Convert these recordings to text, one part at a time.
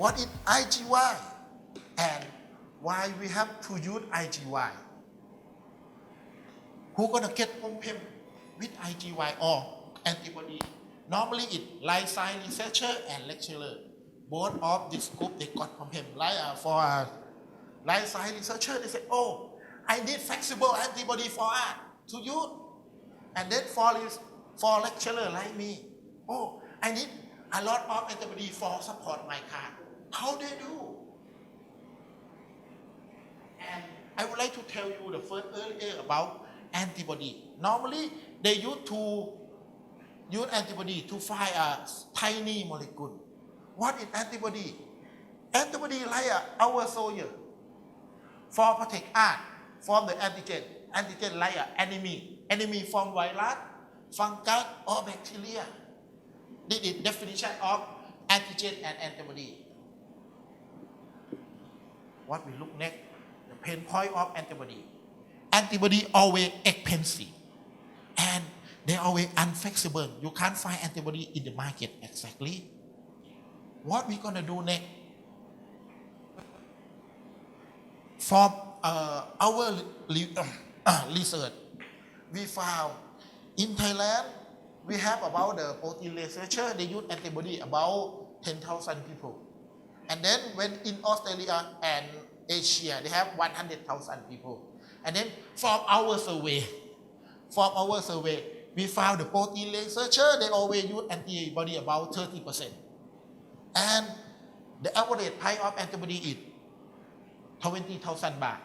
what is IgY and why we have to use IgY who gonna get pem with IgY or antibody? Normally it lysine researcher and lecturer. Both of this group they got pem like uh, for uh, lysine researcher they say oh I need flexible antibody for art to use. And then for this for lecturer like me oh I need a lot of antibody for support my card how they do and I would like to tell you the first earlier about antibody. Normally, they use to use antibody to find a tiny molecule. What is antibody? Antibody like our soldier for protect us from the antigen. Antigen like enemy. Enemy from virus, fungus, or bacteria. This is definition of antigen and antibody. What we look next, the pain point of antibody. Antibody always expensive and they always unflexible. You can't find antibody in the market exactly. What we gonna do next? From uh, our re- uh, research, we found in Thailand we have about the protein researcher they use antibody about 10,000 people. And then when in Australia and Asia, they have 100,000 people. And then from hours away, from hours away, we found the protein researcher, they always use antibody about 30%. And the average price of antibody is 20,000 baht.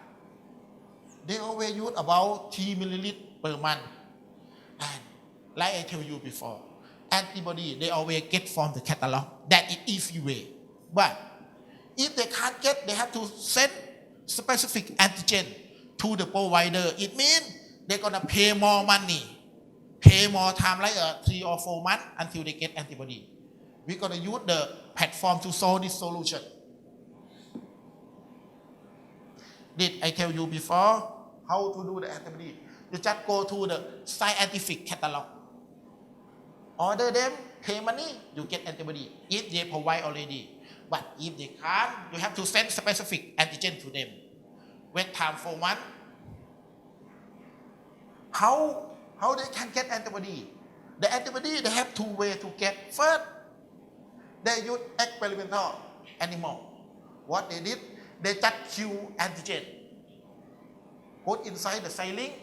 They always use about 3 milliliter per month. And like I tell you before, antibody they always get from the catalog. That is easy way. But if they can't get, they have to send specific antigen to the provider. It means they're gonna pay more money, pay more time, like a three or four months until they get antibody. We're gonna use the platform to solve this solution. Did I tell you before how to do the antibody? You just go to the scientific catalog. Order them, pay money, you get antibody if they provide already. But if they can't, you have to send specific antigen to them. Wait time for one. How how they can get antibody? The antibody they have two way to get. First, they use experimental animal. What they did, they just kill antigen. Put inside the saline,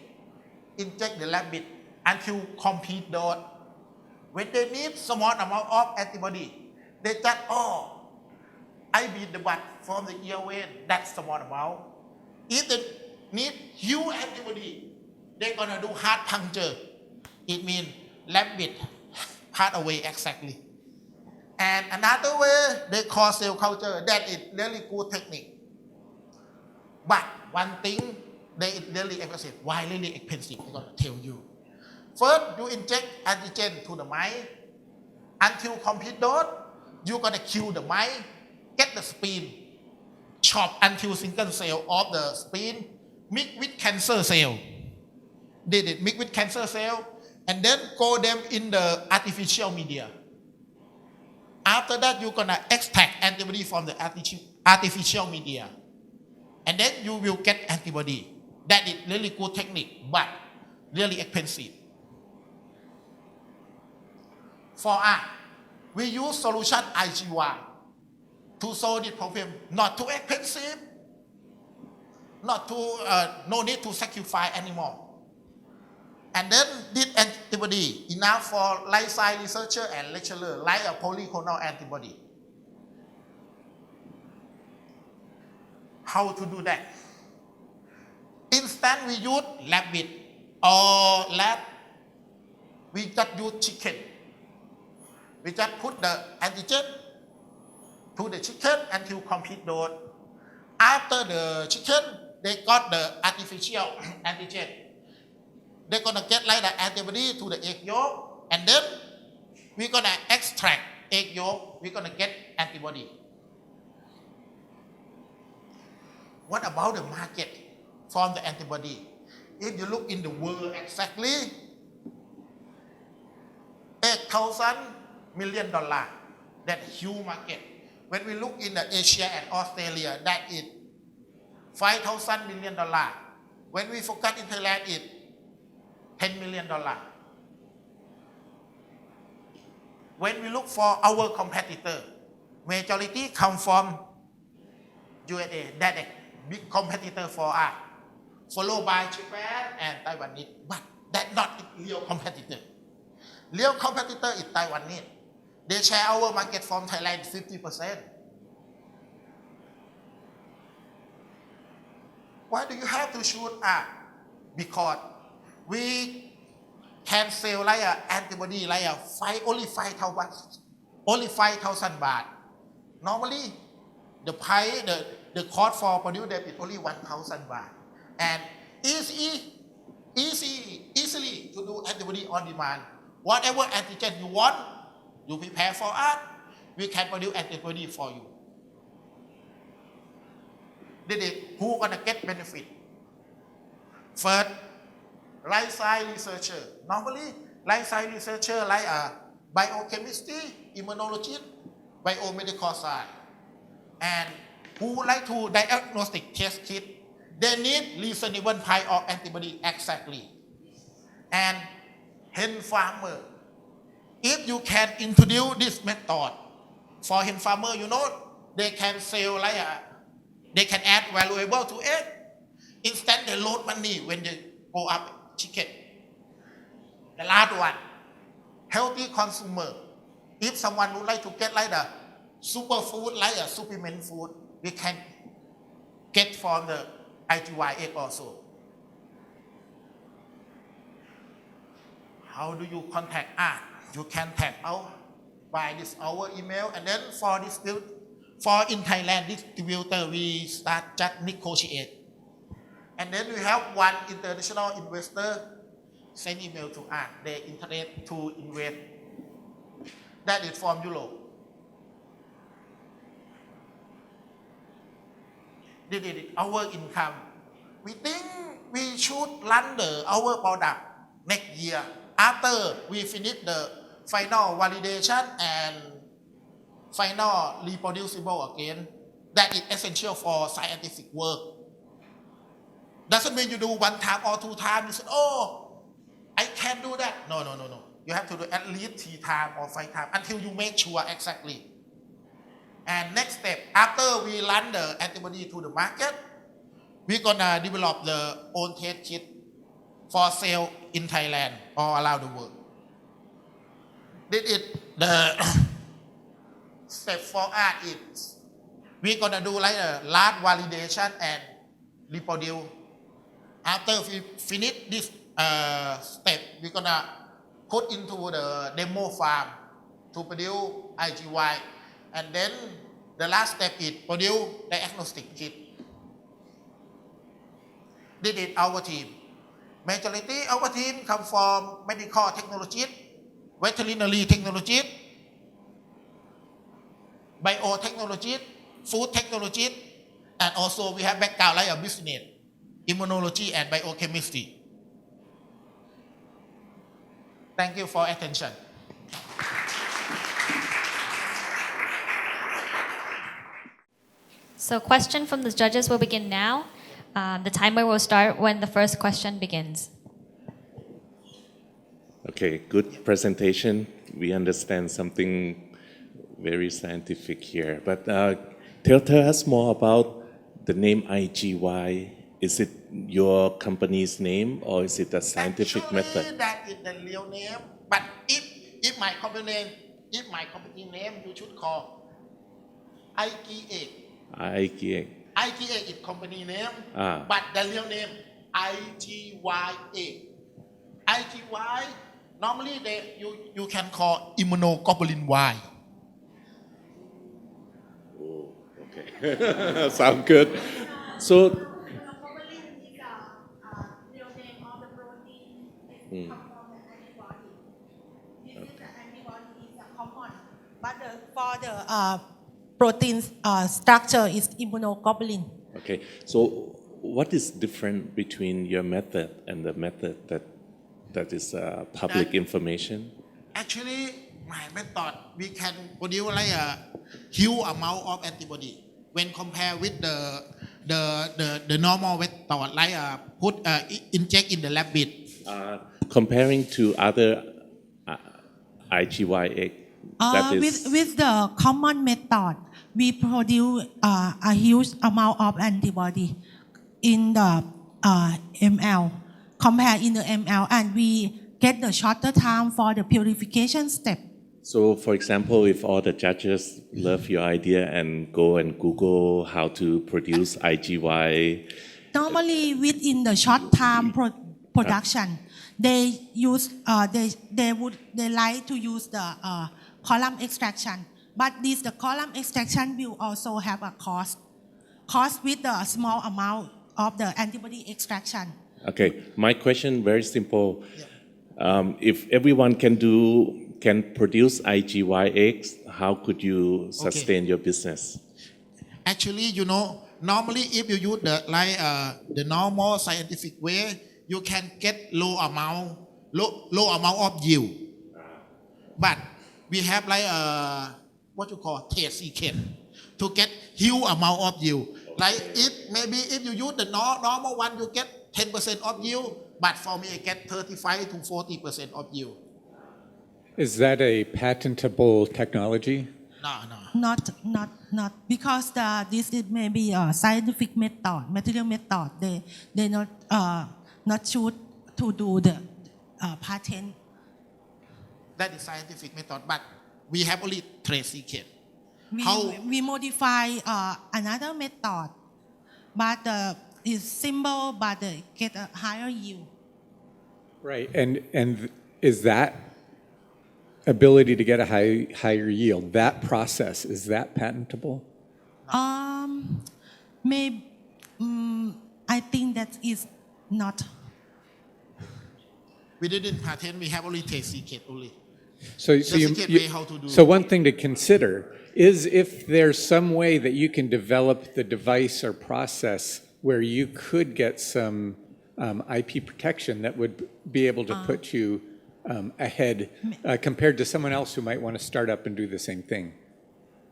inject the rabbit until complete dose. When they need small amount of antibody, they just oh, I beat the blood from the ear vein. That's small amount. If they need huge antibody, they're gonna do heart puncture. It means rabbit heart away exactly. And another way they call cell culture. That is really good technique. But one thing they is really expensive. Why really expensive? I'm gonna tell you. First, you inject antigen to the mice. Until complete dose, you're gonna kill the mice, get the spleen, chop until single cell of the spleen, mix with cancer cell. Did it mix with cancer cell, and then go them in the artificial media. After that, you're gonna extract antibody from the artificial media, and then you will get antibody. That is really good technique, but really expensive. For us, we use solution IgY to solve this problem. Not too expensive, not too uh, no need to sacrifice anymore. And then this antibody enough for life science researcher and lecturer, like a polyclonal antibody. How to do that? Instead, we use rabbit or rat. We just use chicken. We just put the antigen to the chicken until complete dose. After the chicken, they got the artificial antigen. They're gonna get like the antibody to the egg yolk, and then we're gonna extract egg yolk. We're gonna get antibody. What about the market from the antibody? If you look in the world exactly, 8,000 million dollar, that huge market. When we look in the Asia and Australia, that is 5,000 million dollar. When we focus in Thailand, it 10 million dollar. When we look for our competitor, majority come from USA. That is big competitor for us. Followed by Japan and Taiwanese. But that not real competitor. Real competitor is Taiwanese. They share our market from Thailand 50%. Why do you have to shoot us? Because we can sell like a antibody like a five only five thousand only five thousand baht. Normally, the price the the cost for produce them is only one thousand baht, and easy easy easily to do antibody on demand. Whatever antigen you want, you prepare for us. We can produce antibody for you. Did it? Who gonna get benefit? First, life science researcher. Normally, life science researcher like a biochemistry, immunologist, biomedical science, and who like to diagnostic test kit. They need reasonable price of antibody exactly. And hen farmer, if you can introduce this method for hen farmer, you know, they can sell like a, they can add valuable to it. Instead, they load money when they go up chicken. The last one, healthy consumer. If someone would like to get like uh, the superfood, like a supplement food, we can get from the IGY egg also. How do you contact us? You can tag out by this our email, and then for this for in Thailand distributor we start just negotiate, and then we have one international investor send email to us. They interested to invest. That is from Europe. This is our income. We think we should run the our product next year after we finish the final validation and final reproducible again. That is essential for scientific work. Doesn't mean you do one time or two times. You say, oh, I can do that. No, no, no, no. You have to do at least three times or five times until you make sure exactly. And next step, after we run the antibody to the market, we're gonna develop the own test kit for sale in Thailand or around the world. This is the step for us is we're gonna do like a last validation and reproduce. After we finish this uh, step, we're gonna put into the demo farm to produce IGY, and then the last step is produce diagnostic kit. This is our team. Majority our team come from medical technologist, veterinary technologist, biotechnologist, food technologist, and also we have background like a business, immunology and biochemistry. Thank you for attention. So question from the judges will begin now. Um, the timer will start when the first question begins. Okay, good presentation. We understand something very scientific here. But uh, tell, tell us more about the name IGY. Is it your company's name or is it a scientific Actually, method? that is the real name. But if if my company name, if my company name, you should call IGA. IGA. IGA is company name, Ah. but the real name IGYA. IGY normally they you you can call immunoglobulin Y. Oh, okay. Sound good. So, Globulin is a real name of the protein. It comes from the antibody. Is the antibody is a common, but the, for the uh, protein uh, structure is immunoglobulin. okay. So, what is different between your method and the method that that is uh, public That- information? Actually, my method we can produce like a huge amount of antibody when compare with the the the, the normal method like uh, put uh, i- inject in the rabbit Uh, comparing to other uh, IGY-8, Uh, that with, with the common method, we produce uh, a huge amount of antibody in the uh, ml, compare in the ml, and we get the shorter time for the purification step. so for example, if all the judges love your idea and go and Google how to produce IGY, Normally, within the short time pro- production, they use uh, they they would they like to use the uh, column extraction, but this the column extraction will also have a cost, cost with the small amount of the antibody extraction. Okay, my question very simple. Um, if everyone can do can produce IGY-X, how could you sustain your business? actually you know normally if you use the like uh, the normal scientific way you can get low amount low, low amount of yield but we have like uh, what you call taste secret to get huge amount of yield like if maybe if you use the nor- normal one you get 10% of yield but for me I get 35 to 40% of yield Is that a patentable technology? no no Not not not because the this is maybe a scientific method, material method. They they not uh, not should to do the uh, patent. that is scientific method but we have only trade secret We, How- we modify uh, another method, but uh, it's simple, but uh, get a higher yield. Right. And, and is that ability to get a high, higher yield, that process, is that patentable? Um, may, mm, I think that is not. we didn't patent we have only trade secret only So, so you, secret you- way how to do so it. one thing to consider is if there's some way that you can develop the device or process where you could get some um, IP protection that would be able to put you um, ahead uh, compared to someone else who might want to start up and do the same thing.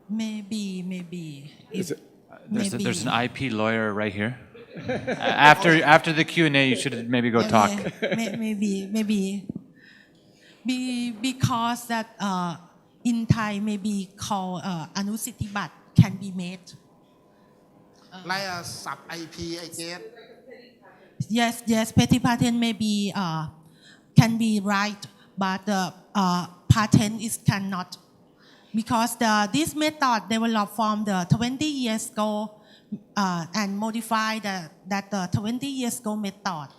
Maybe, maybe. Is if- it- There's, maybe. there's an IP lawyer right here. Uh, after after the Q and A, you should maybe go talk. May- Maybe, maybe. Be, because that uh, in Thai maybe called uh, Anusiti Bat can be made. Like a sub IP I guess Yes, yes, petty patent maybe uh, can be right, but the uh, patent is cannot. Because the, this method developed from the 20 years ago uh, and modified the, that the 20 years ago method.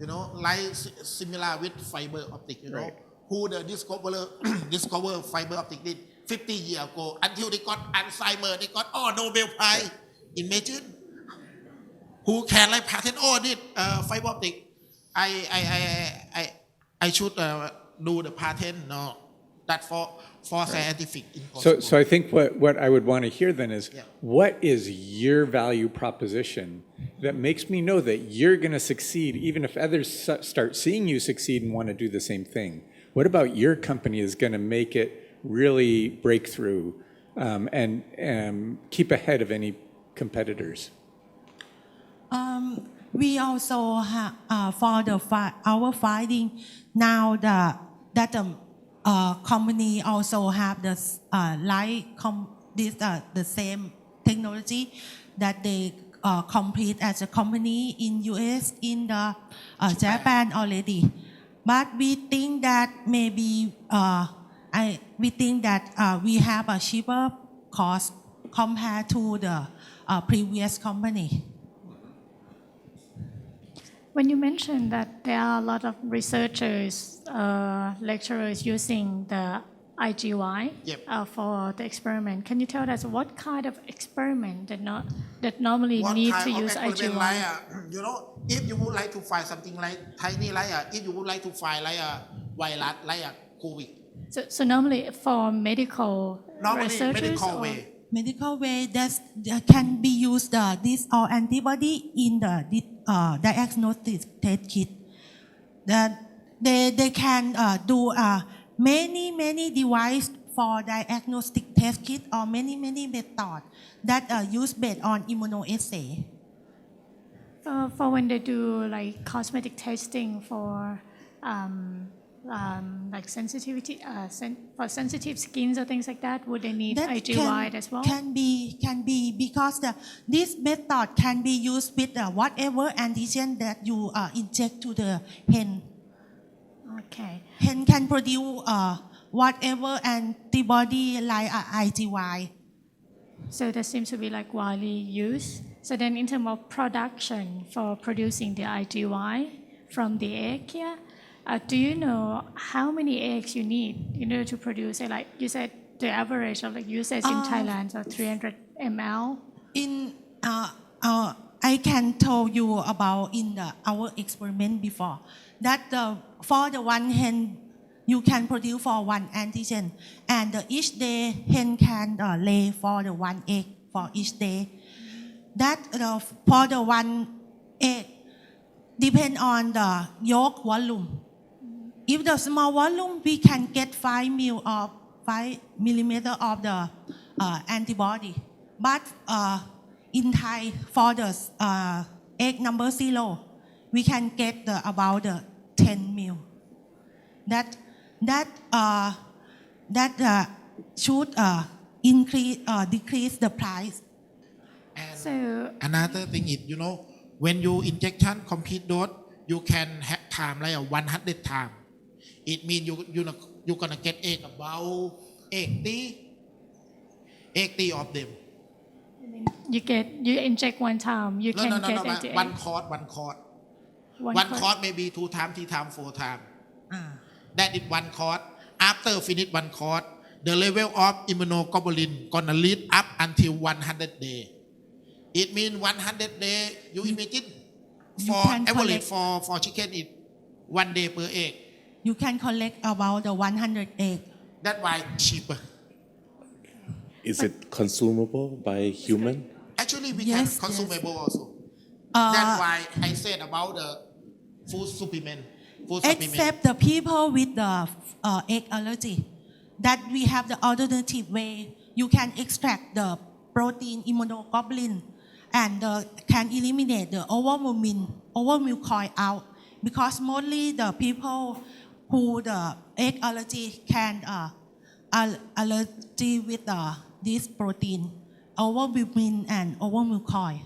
you know, like similar with fiber optic, you know, Right. who the discoverer discover fiber optic did 50 years ago until they got Alzheimer, they got oh Nobel Prize. Imagine who can like patent oh did uh, fiber optic. I I I I I, I should uh, do the patent. No, that for for scientific So, impossible. so I think what, what I would want to hear then is, Yeah. what is your value proposition that makes me know that you're going to succeed, even if others start seeing you succeed and want to do the same thing? What about your company is going to make it really break through um, and um, keep ahead of any competitors? Um, we also have uh, for the fi- our finding now the that the uh, company also have the uh, com- this uh, the same technology that they uh, compete as a company in US in the uh, Japan already, but we think that maybe uh, I we think that uh, we have a cheaper cost compared to the uh, previous company. When you mentioned that there are a lot of researchers, uh, lecturers using the IGY Yep. uh, for the experiment, can you tell us what kind of experiment that not that normally What need kind to of use experiment IGY? like, uh, you know, if you would like to find something like tiny like uh, if you would like to find like a virus like a COVID, So, so normally for medical normally researchers medical or- way. Medical way that can be used uh, this or antibody in the uh, diagnostic test kit. That they they can uh, do a many many device for diagnostic test kit or many many method that are used based on immunoassay. For, for when they do like cosmetic testing for um, um, like sensitivity, uh, sen- for sensitive skins or things like that, would they need That IgY as well? Can be can be because the this method can be used with uh, whatever antigen that you uh, inject to the hen. Okay. Hen can produce uh, whatever antibody like uh, IgY. So that seems to be like widely used. So then in terms of production for producing the IgY from the egg here, do you know how many eggs you need in order to produce it? Like you said, the average of like usage in Uh, Thailand, so 300 ml. In uh, uh, I can tell you about in the, our experiment before that the, for the one hen you can produce for one antigen and the each day hen can uh, lay for the one egg for each day. That uh, for the one egg depend on the yolk volume. If the small volume, we can get 5 mil of 5 millimeter of the uh, antibody. But uh, in Thai, for the uh, egg number zero, we can get the, about the 10 mil. That that uh, that uh, should uh, increase uh, decrease the price. And So another thing is, you know, when you injection complete dose, you can have time like a 100 time. It means you you know you're gonna get egg about 80, 80 of them. you get you inject one time, you No, can no, no, get no, 88. one course, one course. One One course. course maybe two time, three time, four time. That is one course. After finish one course, the level of immunoglobulin gonna lead up until 100 day. It means 100 day. You imagine You for can average collect- for for chicken it one day per egg. You can collect about the 100 egg. That's why cheaper. Is it consumable by human? Actually, we Yes, can yes. consumable also. Uh, That's why I said about the food supplement. Food supplement. except the people with the uh, egg allergy that we have the alternative way you can extract the protein immunoglobulin and uh, can eliminate the overwhelming overmucoid out because mostly the people who the egg allergy can uh, allergy with uh, this protein overwhelming and overmucoid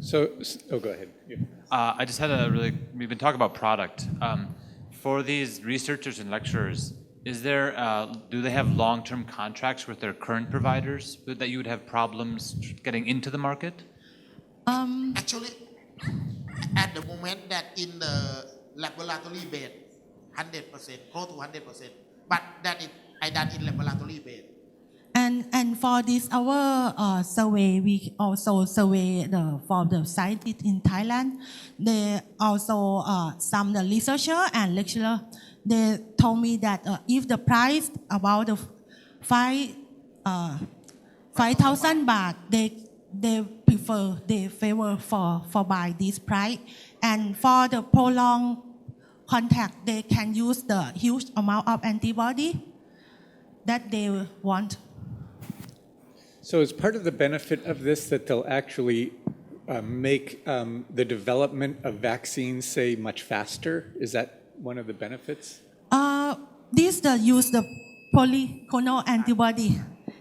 So, oh, go ahead. Yeah. Uh, I just had a really, we've been talking about product. Um, for these researchers and lecturers, is there, uh, do they have long-term contracts with their current providers that you would have problems getting into the market? Um, Actually, at the moment that in the laboratory bed, 100%, close to 100%, but that is I done in laboratory bed. And and for this our uh, survey, we also survey the for the scientists in Thailand. They also uh, some the researcher and lecturer. They told me that uh, if the price about the five uh, five thousand baht, they they prefer they favor for for buy this price. And for the prolonged contact, they can use the huge amount of antibody that they want. So is part of the benefit of this that they'll actually uh, make um, the development of vaccines, say, much faster? Is that one of the benefits? Uh, this the use the polyclonal antibody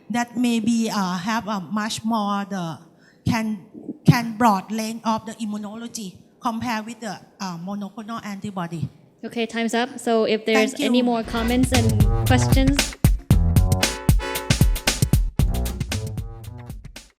that maybe uh, have a much more the can can broad range of the immunology compared with the uh, monoclonal antibody. Okay, time's up. So if there's any more comments and questions,